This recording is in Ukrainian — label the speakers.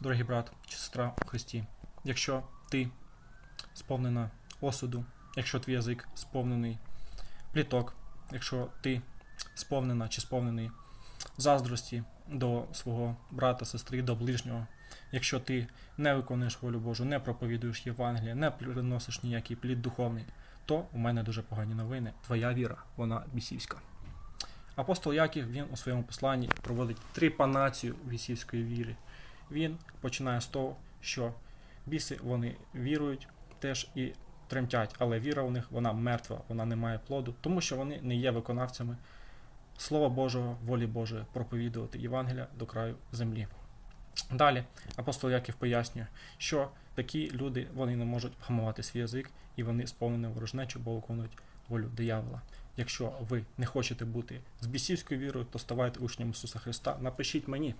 Speaker 1: Дорогий брат чи сестра у Христі, якщо ти сповнена осуду, якщо твій язик сповнений пліток, якщо ти сповнена чи сповнений заздрості до свого брата, сестри, до ближнього, якщо ти не виконуєш волю Божу, не проповідуєш Євангелія, не приносиш ніякий плід духовний, то у мене дуже погані новини. Твоя віра, вона бісівська. Апостол Яків він у своєму посланні проводить трипанацію бісівської віри. Він починає з того, що біси вони вірують теж і тремтять, але віра у них вона мертва, вона не має плоду, тому що вони не є виконавцями Слова Божого, волі Божої, проповідувати Євангелія до краю землі. Далі апостол Яків пояснює, що такі люди вони не можуть вгамувати свій язик і вони сповнені ворожнечу, бо виконують волю диявола. Якщо ви не хочете бути з бісівською вірою, то ставайте учнем Ісуса Христа. Напишіть мені.